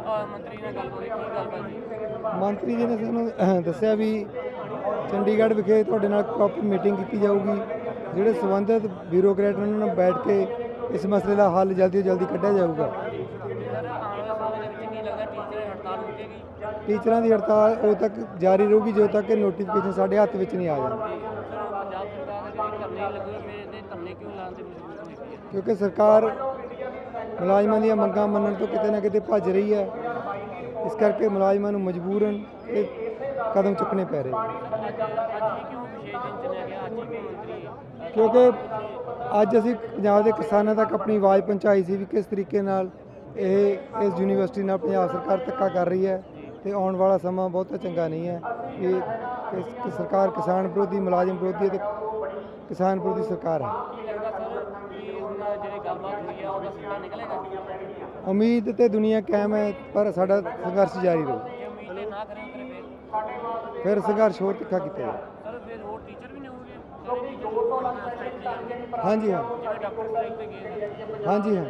ਹੋਏ ਕੀ ਗੱਲਬਾਤ ਜੀ? ਮੰਤਰੀ ਜੀ ਨੇ ਸਾਨੂੰ ਦੱਸਿਆ ਵੀ ਚੰਡੀਗੜ੍ਹ ਵਿਖੇ ਤੁਹਾਡੇ ਨਾਲ ਪ੍ਰੋਪਰ ਮੀਟਿੰਗ ਕੀਤੀ ਜਾਊਗੀ ਜਿਹੜੇ ਸੰਬੰਧਿਤ ਬਿਊਰੋਕਰੇਟ ਨੇ ਉਹਨਾਂ ਨਾਲ ਬੈਠ ਕੇ ਇਸ ਮਸਲੇ ਦਾ ਹੱਲ ਜਲਦੀ ਤੋਂ ਜਲਦੀ ਕੱਢਿਆ ਜਾਊਗਾ। ਟੀਚਰ ਦੀ ਹੜਤਾਲ ਉਦੋਂ ਤੱਕ ਜਾਰੀ ਰਹੂਗੀ ਜਦੋਂ ਤੱਕ ਇਹ ਨੋਟੀਫਿਕੇਸ਼ਨ ਸਾਡੇ ਹੱਥ ਵਿੱਚ ਨਹੀਂ ਆ ਜਾਂਦੀ ਕਿਉਂਕਿ ਸਰਕਾਰ ਮੁਲਾਜ਼ਮਾਂ ਦੀਆਂ ਮੰਗਾਂ ਮੰਨਣ ਤੋਂ ਕਿਤੇ ਨਾ ਕਿਤੇ ਭੱਜ ਰਹੀ ਹੈ। ਇਸ ਕਰਕੇ ਮੁਲਾਜ਼ਮਾਂ ਨੂੰ ਮਜਬੂਰਨ ਇਹ ਕਦਮ ਚੁੱਕਣੇ ਪੈ ਰਹੇ ਕਿਉਂਕਿ ਅੱਜ ਅਸੀਂ ਪੰਜਾਬ ਦੇ ਕਿਸਾਨਾਂ ਤੱਕ ਆਪਣੀ ਆਵਾਜ਼ ਪਹੁੰਚਾਈ ਸੀ ਵੀ ਕਿਸ ਤਰੀਕੇ ਨਾਲ ਇਹ ਇਸ ਯੂਨੀਵਰਸਿਟੀ ਨਾਲ ਪੰਜਾਬ ਸਰਕਾਰ ਧੱਕਾ ਕਰ ਰਹੀ ਹੈ ਤੇ ਆਉਣ ਵਾਲਾ ਸਮਾਂ ਬਹੁਤਾ ਚੰਗਾ ਨਹੀਂ ਹੈ ਇਹ ਸਰਕਾਰ ਕਿਸਾਨ ਵਿਰੋਧੀ, ਮੁਲਾਜ਼ਮ ਵਿਰੋਧੀ ਹੈ ਤੇ ਕਿਸਾਨ ਵਿਰੋਧੀ ਸਰਕਾਰ ਹੈ। ਕੀ ਲੱਗਦਾ ਸਰ ਕਿ ਹੁਣ ਜਿਹੜੀ ਗੱਲਬਾਤ ਹੋਈ ਹੈ ਉਹਦਾ ਸਿੱਟਾ ਨਿਕਲੇਗਾ? ਉਮੀਦ ਤੇ ਦੁਨੀਆ ਕਾਇਮ ਹੈ ਪਰ ਸਾਡਾ ਸੰਘਰਸ਼ ਜਾਰੀ ਰਹੂ। ਜੇ ਉਮੀਦ ਨਾ ਕਰੇ ਫਿਰ ਫਿਰ? ਸੰਘਰਸ਼ ਹੋਰ ਤਿੱਖਾ ਕੀਤਾ ਜਾਵੇ। ਸਰ ਫਿਰ ਹੋਰ ਟੀਚਰ ਵੀ ਨਹੀਂ ਹੋਣਗੇ? ਸਾਰੇ ਟੀਚਰ ਹਾਂਜੀ ਹਾਂ। ਜਿਵੇਂ ਡਾਕਟਰ ਸਟ੍ਰਾਈਕ ਤੇ ਗਏ ਨੇ? ਹਾਂਜੀ ਹਾਂ।